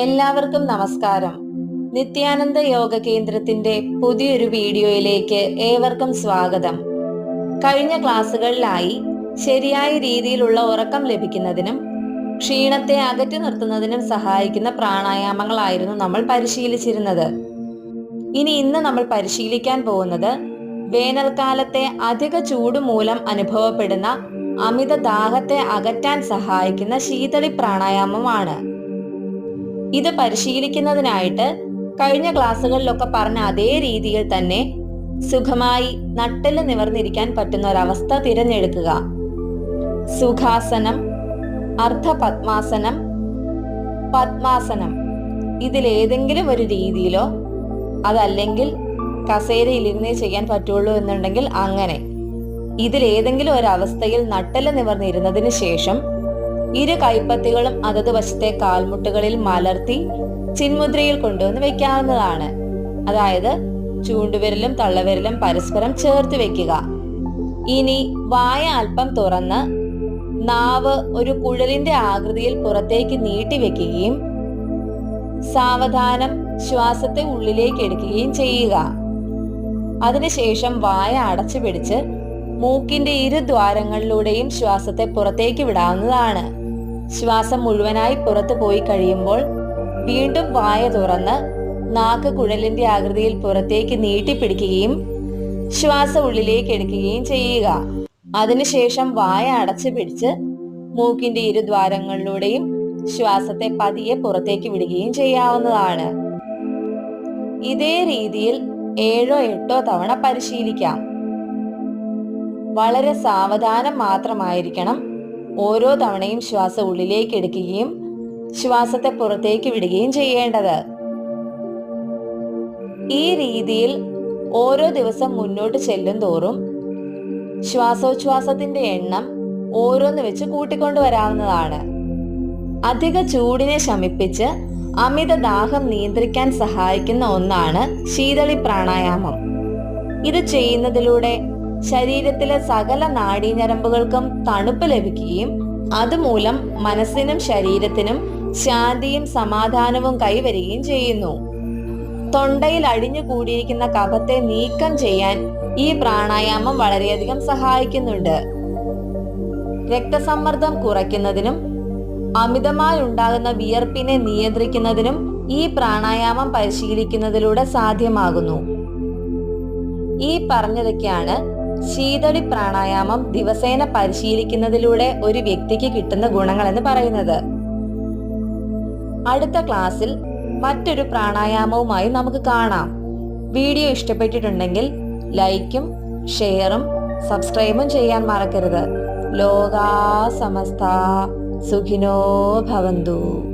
എല്ലാവർക്കും നമസ്കാരം. നിത്യാനന്ദ യോഗ കേന്ദ്രത്തിന്റെ പുതിയൊരു വീഡിയോയിലേക്ക് ഏവർക്കും സ്വാഗതം. കഴിഞ്ഞ ക്ലാസ്സുകളിലായി ശരിയായ രീതിയിലുള്ള ഉറക്കം ലഭിക്കുന്നതിനും ക്ഷീണത്തെ അകറ്റി നിർത്തുന്നതിനും സഹായിക്കുന്ന പ്രാണായാമങ്ങളായിരുന്നു നമ്മൾ പരിശീലിച്ചിരുന്നത്. ഇനി ഇന്ന് നമ്മൾ പരിശീലിക്കാൻ പോകുന്നത് വേനൽക്കാലത്തെ അധിക ചൂട് മൂലം അനുഭവപ്പെടുന്ന അമിത ദാഹത്തെ അകറ്റാൻ സഹായിക്കുന്ന ശീതളി പ്രാണായാമമാണ്. ഇത് പരിശീലിക്കുന്നതിനായിട്ട് കഴിഞ്ഞ ക്ലാസ്സുകളിലൊക്കെ പറഞ്ഞ അതേ രീതിയിൽ തന്നെ സുഖമായി നട്ടൽ നിവർന്നിരിക്കാൻ പറ്റുന്ന ഒരവസ്ഥ തിരഞ്ഞെടുക്കുക. സുഖാസനം അർദ്ധ പത്മാസനം പത്മാസനം. ഇതിലേതെങ്കിലും ഒരു രീതിയിലോ അതല്ലെങ്കിൽ കസേരയിലിരുന്നേ ചെയ്യാൻ പറ്റുള്ളൂ എന്നുണ്ടെങ്കിൽ അങ്ങനെ. ഇതിലേതെങ്കിലും ഒരു അവസ്ഥയിൽ നട്ടെല്ല് നിവർന്നിരുന്നതിന് ശേഷം ഇരു കൈപ്പത്തികളും അതത് വശത്തെ കാൽമുട്ടുകളിൽ മലർത്തി ചിന്മുദ്രയിൽ കൊണ്ടുവന്ന് വെക്കാവുന്നതാണ്. അതായത് ചൂണ്ടുവിരലും തള്ളവിരലും പരസ്പരം ചേർത്ത് വെക്കുക. ഇനി വായ അല്പം തുറന്ന് നാവ് ഒരു കുഴലിന്റെ ആകൃതിയിൽ പുറത്തേക്ക് നീട്ടി വെക്കുകയും സാവധാനം ശ്വാസത്തെ ഉള്ളിലേക്ക് എടുക്കുകയും ചെയ്യുക. അതിനുശേഷം വായ അടച്ചു പിടിച്ച് മൂക്കിന്റെ ഇരു ദ്വാരങ്ങളിലൂടെയും ശ്വാസത്തെ പുറത്തേക്ക് വിടാവുന്നതാണ്. ശ്വാസം മുഴുവനായി പുറത്തു പോയി കഴിയുമ്പോൾ വീണ്ടും വായ തുറന്ന് നാക്ക് കുഴലിന്റെ ആകൃതിയിൽ പുറത്തേക്ക് നീട്ടിപ്പിടിക്കുകയും ശ്വാസം ഉള്ളിലേക്ക് എടുക്കുകയും ചെയ്യുക. അതിനുശേഷം വായ അടച്ചു പിടിച്ച് മൂക്കിന്റെ ഇരു ദ്വാരങ്ങളിലൂടെയും ശ്വാസത്തെ പതിയെ പുറത്തേക്ക് വിടുകയും ചെയ്യാവുന്നതാണ്. ഇതേ രീതിയിൽ ഏഴോ എട്ടോ തവണ പരിശീലിക്കാം. വളരെ സാവധാനം മാത്രമായിരിക്കണം. ഓരോ തവണയും ശ്വാസം ഉള്ളിലേക്ക് എടുക്കുകയും ശ്വാസത്തെ പുറത്തേക്ക് വിടുകയും ചെയ്യേണ്ടത്. ഈ രീതിയിൽ ഓരോ ദിവസം മുന്നോട്ട് ചെല്ലും തോറും ശ്വാസോച്ഛ്വാസത്തിന്റെ എണ്ണം ഓരോന്ന് വെച്ച് കൂട്ടിക്കൊണ്ടുവരാവുന്നതാണ്. അധിക ചൂടിനെ ശമിപ്പിച്ച് അമിത ദാഹം നിയന്ത്രിക്കാൻ സഹായിക്കുന്ന ഒന്നാണ് ശീതളി പ്രാണായാമം. ഇത് ചെയ്യുന്നതിലൂടെ ശരീരത്തിലെ സകല നാഡീഞരമ്പുകൾക്കും തണുപ്പ് ലഭിക്കുകയും അതുമൂലം മനസ്സിനും ശരീരത്തിനും ശാന്തിയും സമാധാനവും കൈവരികയും ചെയ്യുന്നു. തൊണ്ടയിൽ അടിഞ്ഞു കൂടിയിരിക്കുന്ന കഫത്തെ നീക്കം ചെയ്യാൻ ഈ പ്രാണായാമം വളരെയധികം സഹായിക്കുന്നുണ്ട്. രക്തസമ്മർദ്ദം കുറയ്ക്കുന്നതിനും അമിതമായി ഉണ്ടാകുന്ന വിയർപ്പിനെ നിയന്ത്രിക്കുന്നതിനും ഈ പ്രാണായാമം പരിശീലിക്കുന്നതിലൂടെ സാധ്യമാകുന്നു. ഈ പറഞ്ഞതൊക്കെയാണ് ശീതളി പ്രാണായാമം ദിവസേന പരിശീലിക്കുന്നതിലൂടെ ഒരു വ്യക്തിക്ക് കിട്ടുന്ന ഗുണങ്ങളെന്ന് പറയുന്നത്. അടുത്ത ക്ലാസ്സിൽ മറ്റൊരു പ്രാണായാമവുമായി നമുക്ക് കാണാം. വീഡിയോ ഇഷ്ടപ്പെട്ടിട്ടുണ്ടെങ്കിൽ ലൈക്കും ഷെയറും സബ്സ്ക്രൈബും ചെയ്യാൻ മറക്കരുത്. ലോകാ സമസ്ത സുഖിനോ ഭവന്തു.